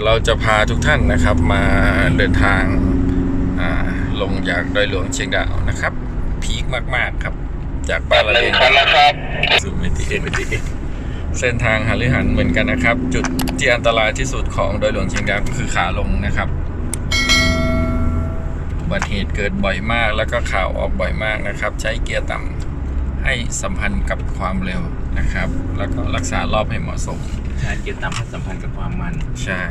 ยวเราจะพาทุกท่านนะครับมาเดินทางอ่าลงจากดอยหลวงเชียงดาวนะครับ พีคมาก ๆ ครับ จากบ้านละหนึ่เลงงคันนะครับสู่เมติเอเมติเอเส้นทางหาลือหันเหมือนกันนะครับ จุดที่อันตรายที่สุดของดอยหลวงเชียงดาวก็คือขาลงนะครับอุบัติเหตุเกิดบ่อยมากแล้วก็ข่าวออกบ่อยมากนะครับ ใช้เกียร์ต่ำ ให้สัมพันธ์กับความเร็วนะครับ แล้วก็รักษารอบให้เหมาะสมใช้เกียร์ต่ำให้สัมพันธ์กับความมันใช่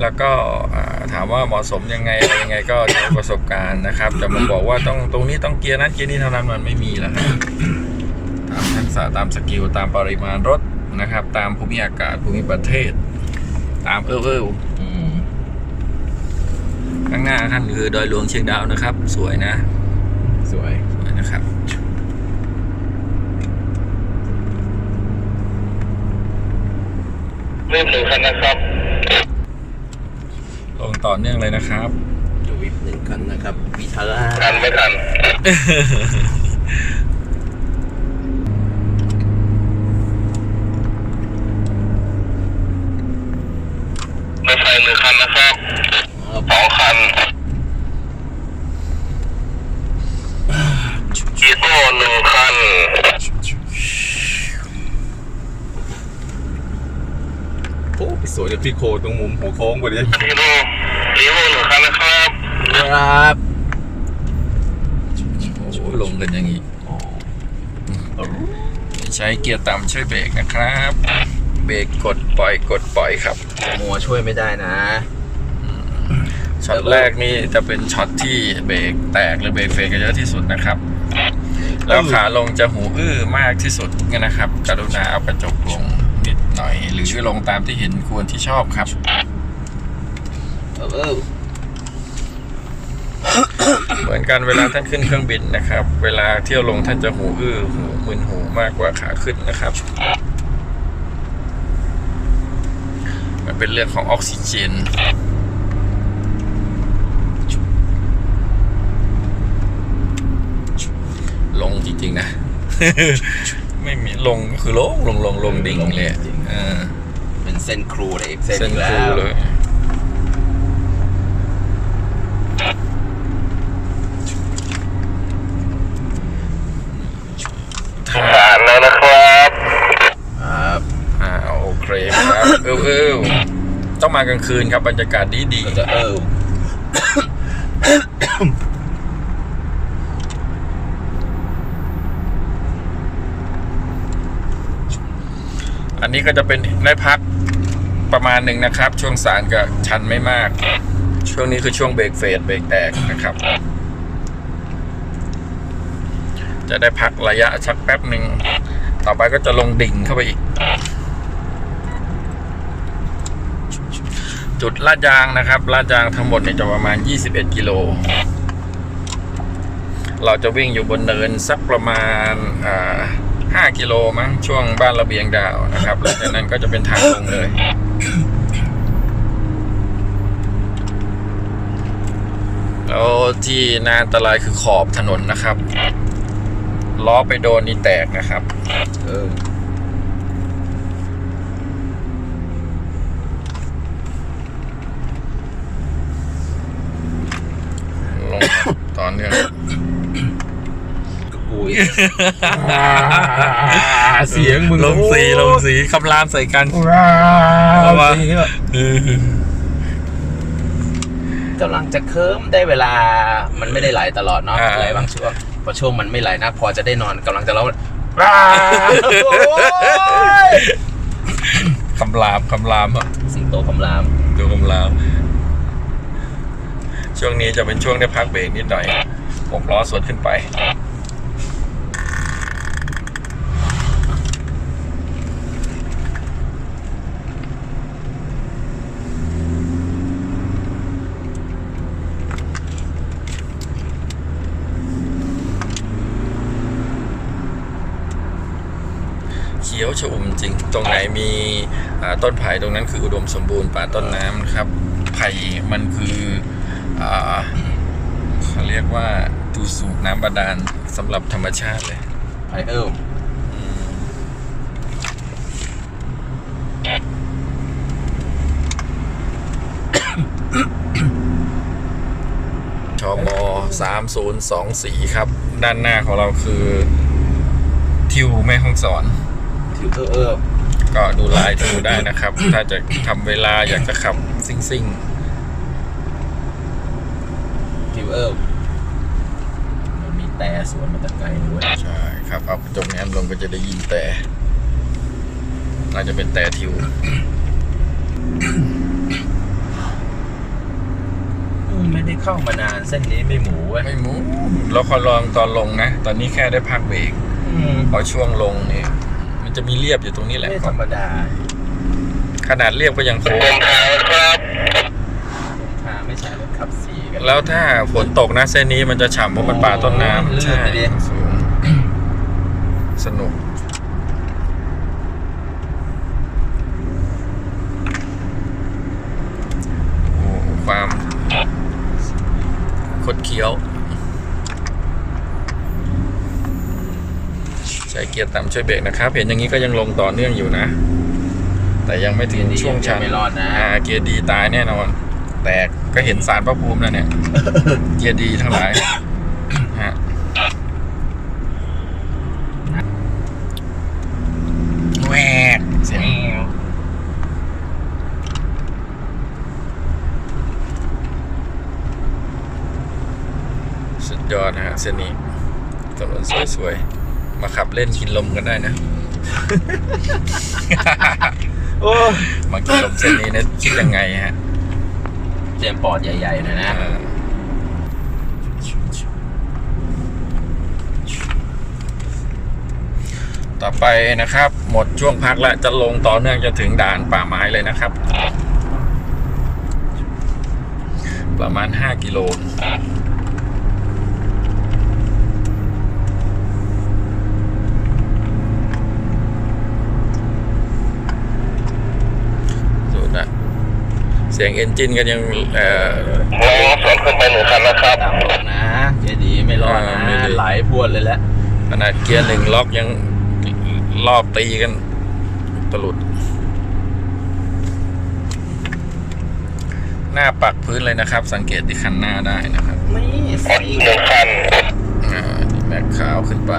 แล้วก็อ่าถามว่าเหมาะสมยังไงอะไรยังไงก็ใช้ประสบการณ์นะครับจะมาบอกว่าต้องตรงนี้ต้องเกียร์นั้นเกียร์นี้เท่านั้นมันไม่มีแล้วครับตามทักษะตามสกิลตามปริมาณรถนะครับ ตามภูมิอากาศภูมิประเทศ ตามเออเอออืมข้างหน้าท่านคือดอยหลวงเชียงดาวนะครับ สวยนะ สวยสวยนะครับ รีบหนึ่งคันนะครับ ลงต่อเนื่องเลยนะครับดูวิบหนึ่งคันนะครับวิทาร่าทันไม่ทัน รถไฟหนึ่งคันนะครับสองคันอีโต้หนึ่งคัน โอ้ไป สวยเดี๋ยวพี่โคตรงมุมหัวโค้งพอดีฮีโร่ฮีโร่หนึ่งคันนะครับครับโอ้โหลงกันอย่างนี้ใช้เกียร์ต่ำช่วยเบรกนะครับ เบรกกดปล่อยกดปล่อยครับมัวช่วยไม่ได้นะช็อตแรกนี่จะเป็นช็อตที่เบรกแตกหรือเบรกเฟรกันเยอะที่สุดนะครับ แล้วขาลงจะหูอื้อมากที่สุดนะครับ กรุณาเอากระจกลงนิด หน่อย หรือลงตามที่เห็นควรที่ชอบครับเออเออเหมือนกันเวลาท่านขึ้นเครื่องบินนะครับ เวลาเที่ยวลงท่านจะหูอื้อหูมึนหูมากกว่าขาขึ้นนะครับมันเป็นเรื่องของออกซิเจนลงจริงๆนะ ไม่มีลงก็คือลงลงลงลงดิ่งเลยอะ เออเป็นเส้นครูเลยอีกเส้นเส้นอีกครูแล้วเลย ผ่านแล้วนะครับครับ อ่าโอเคครับเออเออต้องมากลางคืนครับบรรยากาศดีดี ก็จะเออ นนี้ก็จะเป็นได้พักประมาณหนึ่งนะครับ ช่วงสารก็ชันไม่มาก ช่วงนี้คือช่วงเบรกเฟสเบรกแตกนะครับ จะได้พักระยะชักแป๊บหนึ่งต่อไปก็จะลงดิ่งเข้าไปอีก จุดลาดยางนะครับลาดยางทั้งหมดเนี่ยจะประมาณ 21 กิโล เราจะวิ่งอยู่บนเนินสักประมาณอ่า 5กิโลมั้งช่วงบ้านระเบียงดาวนะครับหลังจากนั้นก็จะเป็นทางลงเลยแล้วที่น่าอันตรายคือขอบถนนนะครับล้อไปโดนนี่แตกนะครับ เออลงตอนเนื่องอุ้ ยเสียงมึงลงสีลงสีคำรามใส่กันว้าเอาววะสีแบบเออกำลังจะเคิมได้เวลา มันไม่ได้ไหลตลอดเนาะอ่าไหลบางช่วงพอช่วงมันไม่ไหลนะพอจะได้นอนกำลังจะร้องว้าวโอ้ยคำรามคำรามอะสิงโตคำรามดูคำราม ช่วงนี้จะเป็นช่วงได้พักเบรกนิดหน่อยหกล้อสวนขึ้นไป ขียวชอุ่มจริง ตรงไหนมีอ่าต้นไผ่ตรงนั้นคืออุดมสมบูรณ์ป่าต้นน้ำนะครับ ไผ่มันคืออาเขาเรียกว่าดูสูบน้ำบาดาลสำหรับธรรมชาติเลยไอเอลชมสามศูนย์สองสีครับ ด้านหน้าของเราคือ ทิวแม่ห้องสอน ถือเออเออก็ดูลายทิวได้นะครับ ถ้าจะทำเวลาอยากจะขับซิ่งซิ่งถือเออมันมีแต่สวนมาแตะไกลด้วยๆใช่ครับเอากระจกแง้มลงก็จะได้ยินแต่น่าจะเป็นแต่ทิว อืมไม่ได้เข้ามานานเส้นนี้ไม่หมูเว้ยไม่หมูเราขอลองตอนลงนะ ตอนนี้แค่ได้พักเบรกอืมพอช่วงลงเนี่ย มันจะมีเรียบอยู่ตรงนี้แหละ ไม่ธรรมดาขนาดเรียบก็ยังโค้เดิงนทางครับทางไม่ใช่รถขับสี่กันแล้วถ้าฝนตกนะเส้นนี้มันจะฉ่ำเพราะมันป่าต้นน้ลื่นำใช่ไปดิสูงสนุก โอ้ความคดเคี้ยว ใช้เกียร์ต่ำช่วยเบรกนะครับ เห็นอย่างนี้ก็ยังลงต่อเนื่องอยู่นะ แต่ยังไม่ถึงช่วงชันไม่รอดนะอ่าเกียร์ดีตายแน่นอน แตกก็เห็นสารพระภูมิแล้วเนี่ย เกียร์ดีทั้งหลายฮะแหวกเสียงสุดยอดนะฮะเส้นนี้ถนนสวยๆ มาขับเล่นกินลมกันได้นะ โอ้มากินลมเส้นนี้นะคิดยังไงฮะเตรียมปอดใหญ่ๆหน่อยนะอ่าต่อไปนะครับ หมดช่วงพักแล้วจะลงต่อเนื่องจนถึงด่านป่าไม้เลยนะครับ ประมาณ 5 กิโล สุดนะเสียงเอนจินก็ยังเอ่อมองสวนขึ้นไปหนึ่งคันนะครับตามลงนะเจดีไม่รอดนะอ่าไม่ดีไหลพรวดเลยแหละขนาดเกียร์หนึ่งล็อกยังรอบตีกันตลุด หน้าปักพื้นเลยนะครับ สังเกตที่คันหน้าได้นะครับนี่อใส่ดหนึ่งคันอ่านี่แม็กขาวขึ้นไป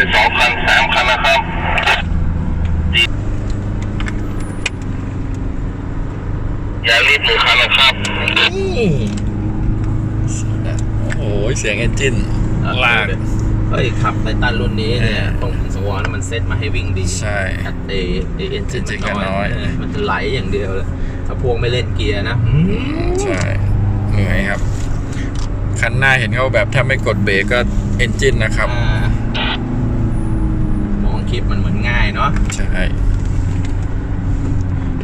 เป็นสองคันสามคันนะครับ อย่ารีบหนึ่งคันนะครับ นี่ โอ้ย เสียงเอนจินลาก เฮ้ยขับไททันรุ่นนี้เนี่ยเออตรงสวรรค์มันเซ็ตมาให้วิ่งดีใช่เอเอเอ็นจินจริงๆมันก็น้น้ออยยมันจะไหลอย่างเดียวเลยถ้าพวกไม่เล่นเกียร์นะอืมใช่เหนื่อยครับ คันหน้าเห็นเขาแบบถ้าไม่กดเบรกก็เอนจินนะครับอ่ามองคลิปมันเหมือนง่ายเนาะใช่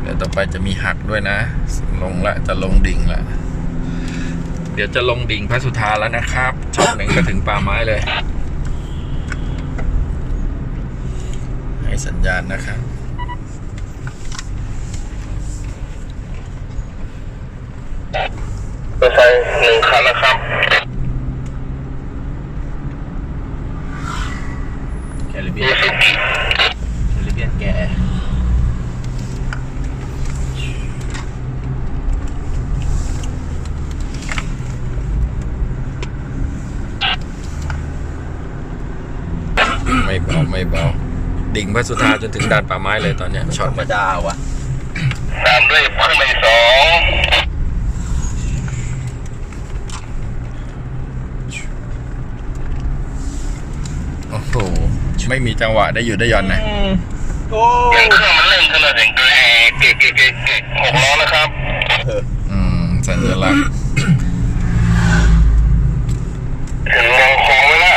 เดี๋ยวต่อไปจะมีหักด้วยนะ ลงละจะลงดิ่งละ เดี๋ยวจะลงดิ่งพระสุธาแล้วนะครับช็อตหนึ่งก็ถึงป่าไม้เลย ให้สัญญาณนะครับรถไฟหนึ่งคันนะครับ แคริบเบี มี ยน สิบ แคริบเบียนแก ไม่เบาไม่เบาดิ่งพระสุธาจนถึงด่านป่าไม้เลยตอนเนี้ยช็อธตรรมดาว่ะตามด้วยขึ้นไปสองโอ้โหไม่มีจังหวะได้อยู่ได้หย่อนนะโอ้ยังเครื่องมันเร่งขึ้นเลยถึงเกรเกรเกรเกรเกรหกล้อนะครับ อืมสัญลักษณ์ ถึงมองคลองไว้ละ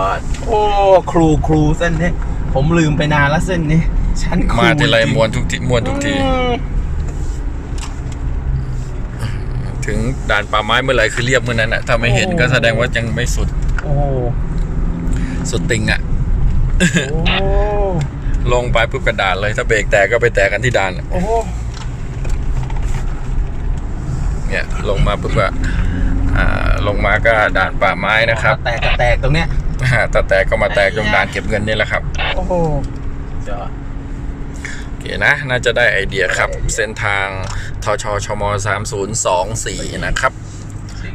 ยอดโอ้ครูครูเส้นนี้ ผมลืมไปนานแล้วเส้นนี้ ฉันครูมาทีไรจงมวนทุกทีมวนทุกที อืมถึงด่านป่าไม้เมื่อไหร่คือเรียบเมื่อนั้นนะถ้าไม่เห็นก็แสดงว่ายังไม่สุดโอ้สุดติงอะโอ้ลงไปปุ๊บกระดานเลยถ้าเบรกแตกก็ไปแตกกันที่ด่านอะโอ้เนี่ยลงมาปุ๊บก็อ่าลงมาก็ด่านป่าไม้นะครับ แตกกระแตกตรงเนี้ย ถ้าแตกก็มาแตกตรงด่านเก็บเงินนี่แหละครับ โอ้โหยอดโอเคนะ น่าจะได้ไอเดียครับ เส้นทางทชชม3024 นะครับ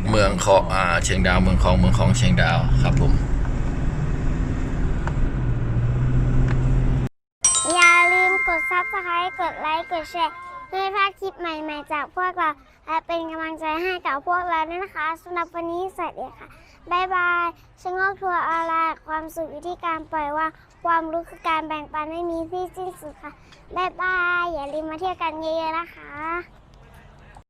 เมืองของเชียงดาวเมืองของเมืองของเชียงดาวครับผมอย่าลืมกด subscribe กดไลค์กดแชร์เพื่อพลาดคลิปใหม่ ๆ จากพวกเราและเป็นกำลังใจให้กับพวกเราด้วยนะคะสำหรับวันนี้สวัสดีค่ะ บายบายชงอกทัวร์ออนไลน์ความสุขอยู่ที่การปล่อยวาง ความรู้คือการแบ่งปันไม่มีที่สิ้นสุดค่ะบายบาย อย่าลืมมาเที่ยวกันเยอะๆนะคะ